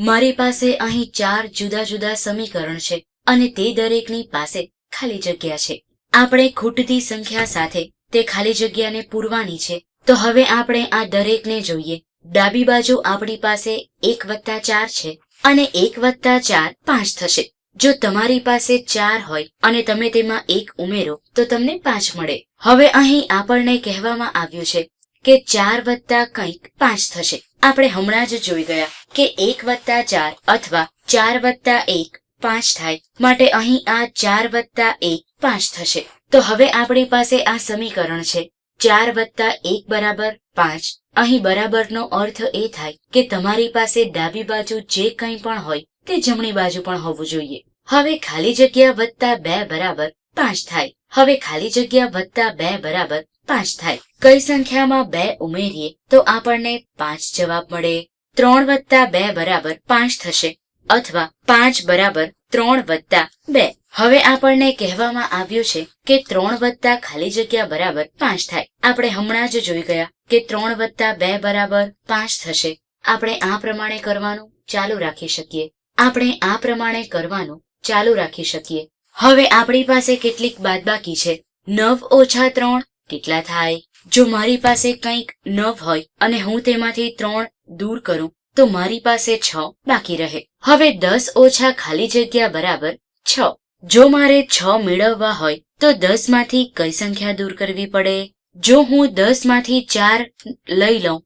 મારી પાસે અહીં ચાર જુદા જુદા સમીકરણ છે અને તે દરેકની પાસે ખાલી જગ્યા છે. આપણે ખૂટતી સંખ્યા સાથે તે ખાલી જગ્યાને પૂરવાની છે. તો હવે આપણે આ દરેકને જોઈએ. ડાબી બાજુ આપણી પાસે એક વત્તા ચાર છે અને એક વત્તા ચાર પાંચ થશે. જો તમારી પાસે ચાર હોય અને તમે તેમાં એક ઉમેરો, તો તમને પાંચ મળે. હવે અહીં આપણને કહેવામાં આવ્યું છે કે ચાર વત્તા કંઈક પાંચ થશે. આપણે હમણાં જ જોઈ ગયા કે એક વત્તા ચાર અથવા ચાર વત્તા એક પાંચ થાય. માટે અહીં આ ચાર વત્તા એક પાંચ થશે. તો હવે આપણી પાસે આ સમીકરણ છે. ચાર વત્તા એક બરાબર પાંચ. અહીં બરાબરનો અર્થ એ થાય કે તમારી પાસે ડાબી બાજુ જે કંઈ પણ હોય તે જમણી બાજુ પણ હોવું જોઈએ. હવે ખાલી જગ્યા વત્તા બે બરાબર પાંચ થાય. હવે ખાલી જગ્યા વત્તા બે બરાબર પાંચ થાય. કઈ સંખ્યામાં બે ઉમેરીએ તો આપણને પાંચ જવાબ મળે. ત્રણ વત્તા બે બરાબર પાંચ થશે. અથવા પાંચ બરાબર ત્રણ વત્તા બે. હવે આપણને કહેવામાં આવ્યું છે કે ત્રણ વત્તા ખાલી જગ્યા બરાબર પાંચ થાય. આપણે હમણાં જ જોઈ ગયા કે ત્રણ વત્તા બે બરાબર પાંચ થશે. આપણે આ પ્રમાણે કરવાનું ચાલુ રાખી શકીએ. આપણે આ પ્રમાણે કરવાનું ચાલુ રાખી શકીએ. હવે આપણી પાસે કેટલીક બાદબાકી છે. નવ ઓછા ત્રણ કેટલા થાય? જો મારી પાસે કંઈક નવ હોય અને હું તેમાંથી ત્રણ દૂર કરું, તો મારી પાસે છ બાકી રહે. હવે દસ ઓછા ખાલી જગ્યા બરાબર છ. જો મારે છ મેળવવા હોય, તો દસમાંથી કઈ સંખ્યા દૂર કરવી પડે? જો હું દસમાંથી ચાર લઈ લઉં,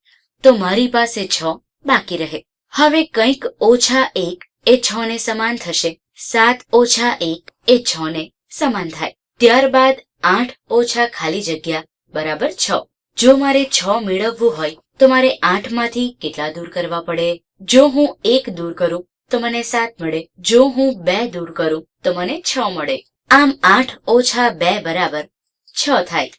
તો મારી પાસે છ બાકી રહે. હવે કંઈક ઓછા એક એ છ ને સમાન થશે. સાત ઓછા એક એ છ ને સમાન થાય. ત્યારબાદ આઠ ઓછા ખાલી જગ્યા, બરાબર છ. જો મારે છ મેળવવું હોય, તો મારે આઠમાંથી કેટલા દૂર કરવા પડે? જો હું એક દૂર કરું, તો મને સાત મળે. જો હું બે દૂર કરું, તો મને છ મળે. આમ આઠ ઓછા બે બરાબર છ થાય.